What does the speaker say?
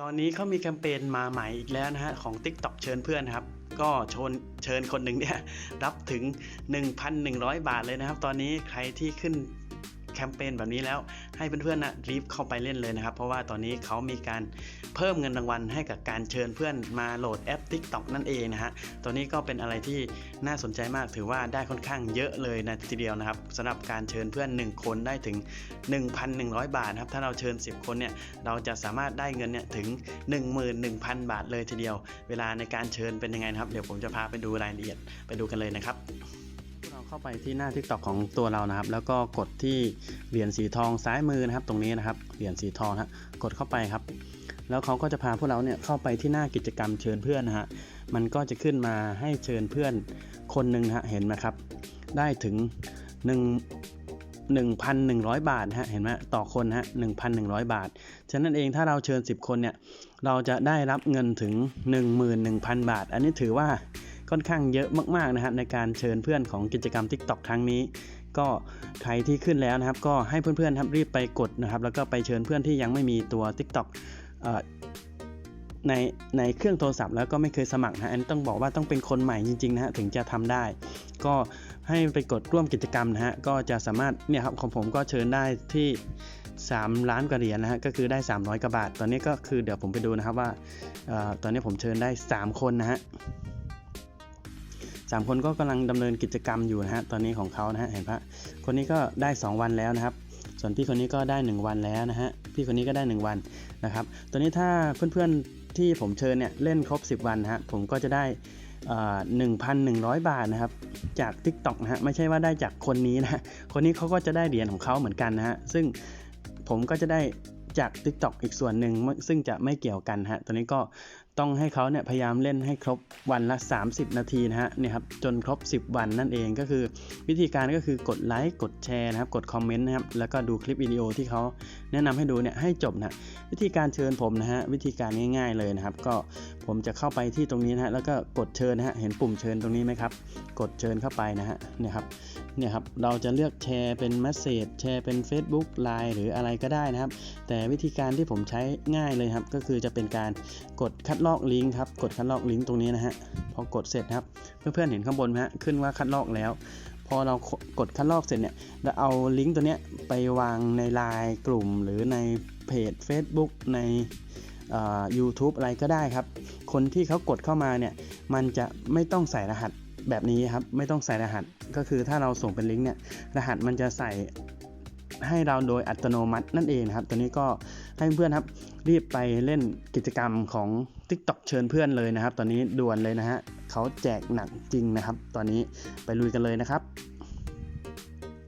ตอนนี้เขามีแคมเปญมาใหม่อีกแล้วนะฮะของ TikTok เชิญเพื่อนครับ ก็ชนเชิญคนหนึ่งเนี่ยรับถึง 1,100 บาทเลยนะครับ ตอนนี้ใครที่ขึ้น แคมเปญแบบนี้แล้วให้เพื่อนๆนะรีบเข้าไปเล่นเลยนะครับ เพราะว่าตอนนี้เขามีการเพิ่มเงินรางวัลให้กับการเชิญเพื่อนมาโหลดแอป TikTok นั่นเองนะฮะตัวนี้ก็เป็นอะไรที่น่าสนใจมากถือว่าได้ค่อนข้างเยอะเลยนะทีเดียวนะครับสำหรับการเชิญเพื่อน 1 คนได้ถึง 1,100 บาทครับถ้าเราเชิญ 10 คนเนี่ยเราจะสามารถได้เงินเนี่ยถึง 11,000 บาทเลยทีเดียว เวลาในการเชิญเป็นยังไงนะครับ เดี๋ยวผมจะพาไปดูรายละเอียดไปดูกันเลยนะครับ เราเข้าไปที่หน้า TikTok ของตัวเรานะครับ แล้วก็กดที่เหรียญสีทองซ้ายมือนะครับ ตรงนี้นะครับเหรียญสีทองฮะกดเข้าไปครับ แล้วเขาก็จะพาพวกเราเนี่ยเข้าไปที่หน้ากิจกรรมเชิญเพื่อนนะฮะมันก็จะขึ้นมาให้เชิญเพื่อนคนหนึ่งฮะเห็นไหมครับ ได้ถึง1 1,100 บาทฮะเห็นไหมต่อคนฮะ1,100 บาท ฉะนั้นเองถ้าเราเชิญ 10 คนเนี่ยเราจะได้รับเงินถึง 11,000 บาท อันนี้ถือว่า ค่อนข้างเยอะมากๆนะฮะในการเชิญเพื่อนของกิจกรรม TikTok ครั้งนี้ ก็ใครที่ขึ้นแล้วนะครับ ก็ให้เพื่อนๆครับรีบไปกดนะครับ แล้วก็ไปเชิญเพื่อนที่ยังไม่มีตัว TikTok เอ่อในในเครื่องโทรศัพท์แล้วก็ไม่เคยสมัครนะอันนี้ต้องบอกว่าต้องเป็นคนใหม่จริงๆนะฮะถึงจะทำได้ ก็ให้ไปกดร่วมกิจกรรมนะฮะก็จะสามารถเนี่ยครับของผมก็เชิญได้ที่ 3 ล้านกว่าเหรียญนะฮะก็คือได้ 300กว่าบาท ตอนนี้ก็คือเดี๋ยวผมไปดูนะครับว่าออตอนนี้ผมเชิญได้ 3 คนนะฮะ สามคนก็กำลังดำเนินกิจกรรมอยู่นะฮะตอนนี้ของเขานะฮะเห็นปะคนนี้ก็ได้ 2 วันแล้วนะครับ ส่วนพี่คนนี้ก็ได้ 1 วันแล้วนะฮะพี่คนนี้ก็ได้ 1 วันนะครับตัวนี้ถ้าเพื่อนๆที่ผมเชิญเนี่ยเล่นครบ 10 วันนะฮะผมก็จะได้หนึ่งพันหนึ่งร้อยบาทนะครับจาก TikTok นะฮะไม่ใช่ว่าได้จากคนนี้นะคนนี้เขาก็จะได้เหรียญของเขาเหมือนกันนะฮะซึ่งผมก็จะได้ จาก TikTok อีกส่วนหนึ่งซึ่งจะไม่เกี่ยวกันฮะตัวนี้ก็ต้องให้เขาเนี่ยพยายามเล่นให้ครบวันละ 30 นาทีนะฮะเนี่ยครับจนครบ 10 วันนั่นเองก็คือวิธีการก็คือกดไลค์กดแชร์นะครับกดคอมเมนต์นะครับแล้วก็ดูคลิปวิดีโอที่เขาแนะนำให้ดูเนี่ยให้จบนะวิธีการเชิญผมนะฮะวิธีการง่าย ๆเลยนะครับ ก็ผมจะเข้าไปที่ตรงนี้นะฮะแล้วก็กดเชิญนะฮะเห็นปุ่มเชิญตรงนี้ไหมครับ กดเชิญเข้าไปนะฮะเนี่ยครับ เนี่ยครับเราจะเลือกแชร์เป็นเมสเซจแชร์เป็น Facebook Line หรืออะไรก็ได้นะครับ แต่วิธีการที่ผมใช้ง่ายเลยครับ ก็คือจะเป็นการกดคัดลอกลิงก์ครับกดคัดลอกลิงก์ตรงนี้นะฮะพอกดเสร็จครับเพื่อนๆเห็นข้างบนไหมฮะขึ้นว่าคัดลอกแล้ว พอเรากดคัดลอกเสร็จเนี่ยเราเอาลิงก์ตัวเนี้ยไปวางในไลน์กลุ่ม หรือในเพจ Facebook ในเอ่อ YouTube อะไรก็ได้ครับ คนที่เขากดเข้ามาเนี่ยมันจะไม่ต้องใส่รหัส แบบนี้ครับไม่ต้องใส่รหัสก็คือถ้าเราส่งเป็นลิงก์เนี่ยรหัสมันจะใส่ให้เราโดยอัตโนมัตินั่นเองนะครับตัวนี้ก็ให้เพื่อนๆครับรีบไปเล่นกิจกรรมของ TikTok เชิญเพื่อนเลยนะครับ ตอนนี้ด่วนเลยนะฮะเขาแจกหนักจริงนะครับ ตอนนี้ไปลุยกันเลยนะครับ